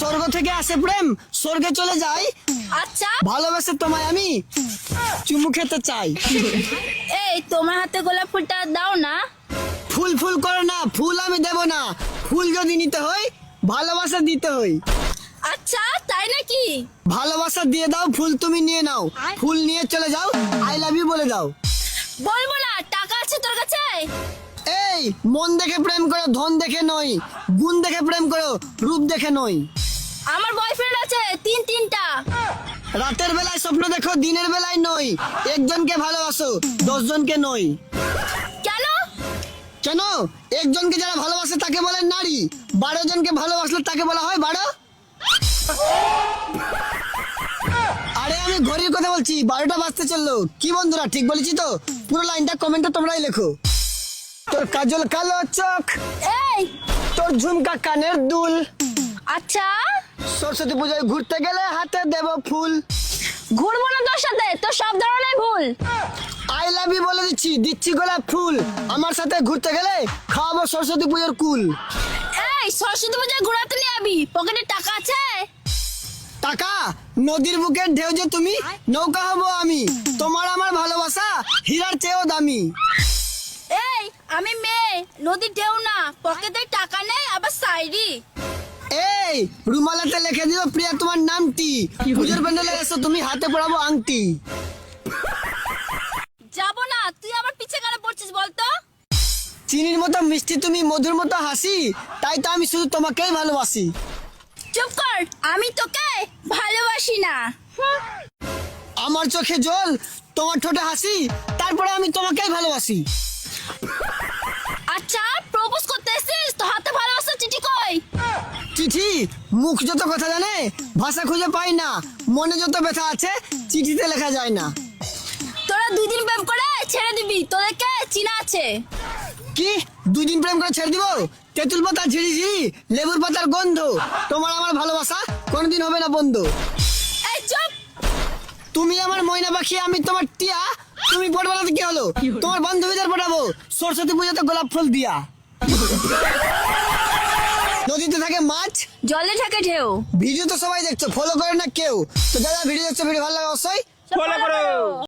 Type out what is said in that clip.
স্বর্গ থেকে আসে প্রেম স্বর্গে চলে যাই আচ্ছা। ভালোবাসে তোমায় আমি। চুমু খেতে চাই। এই তোমার হাতে গোলাপ ফুলটা দাও না। ফুল ফুল করো না ফুল আমি দেব না। ফুল যদি নিতে হয় ভালোবাসা দিতে হয়। আচ্ছা তাই নাকি? ভালোবাসা দিয়ে দাও ফুল তুমি নিয়ে নাও। ফুল নিয়ে চলে যাও আই লাভ ইউ বলে দাও। বলব না টাকা আছে তোর কাছে? এই মন দেখে প্রেম করো ধন দেখে নয়। গুণ দেখে প্রেম করো রূপ দেখে নয়। আমার বয়ফ্রেন্ড আছে তিন তিনটা। রাতের বেলায় স্বপ্ন দেখো দিনের বেলায় নয় একজনকে ভালোবাসো দশজনকে নয় কেন? কেন? একজনকে যারা ভালোবাসে তাকে বলে নারী বারো জনকে ভালোবাসলে তাকে বলা হয় বারো। আরে আমি ঘড়ির কথা বলছি বারোটা বাজতে চলল। কি বন্ধুরা ঠিক বলেছি তো? পুরো লাইনটা কমেন্টে তোমরাই লেখো। তোর কাজল কালো চোখ এই! তোর ঝুমকা কানের দুল। আচ্ছা। সরস্বতী পুজোয় ঘুরতে গেলে হাতে দেব ফুল। ঘুরবো না তোর সাথে তোর সব ধরনের ভুল। আই লাভ ইউ বলে দিচ্ছি দিচ্ছি গোলাপ ফুল। আমার সাথে ঘুরতে গেলে খাওয়াবো সরস্বতী পুজোর কুল। এই সরস্বতী পূজায় ঘোরাতে নিয়ে যাবি পকেটে টাকা আছে? টাকা? নদীর বুকের ঢেউ যে তুমি নৌকা হব আমি। তোমার আমার ভালোবাসা হীরার চেয়েও দামি। এই আমি মেয়ে নদীর ঢেউ না পকেটে টাকা নেই? রুমালাতে লিখে দিও প্রিয়া তোমার নামটি পুজোর প্যান্ডেলে এসো তুমি হাতে পড়াবো আংটি। যাব না তুই আবার পিছে কেন পড়ছিস বলতো? চিনির মতো মিষ্টি তুমি মধুর মতো হাসি তাই তো আমি শুধু তোমাকেই ভালোবাসি। চুপ কর আমি তোকে ভালোবাসি না। আমার চোখে জল তোমার ঠোঁটে হাসি তারপরে আমি তোমাকেই ভালোবাসি আচ্ছা প্রপোজ করতে এসেছিস তো হাতে ভালোবাসা চিঠি কই চিঠি মুখ যত কথা জানে ভাষা খুঁজে পাই না মনে যত ব্যথা আছে চিঠিতে লেখা যায় না। তোরা দুই দিন প্রেম করে ছেড়ে দিবি তোদেরকে চিনা আছে। কি? দুই দিন প্রেম করে ছেড়ে দিব? তেঁতুল পাতা ঝিরি ঝিরি লেবুর পাতার গন্ধ। তোমার আমার ভালোবাসা কোনোদিন হবে না বন্ধু। এই চুপ! তুমি আমার ময়না পাখি আমি তোমার টিয়া। তুমি পড়বালাতে কি হলো? তোমার বান্ধবীদের পড়াবো সরস্বতী পুজোতে গোলাপ ফুল দিয়া। নদীতে থাকে মাছ? জলে থাকে ঢেউ। ভিডিও তো সবাই দেখছ ফলো করে না কেউ? তো যারা ভিডিও দেখছ ভিডিও ভালো লাগে অবশ্যই ফলো করো।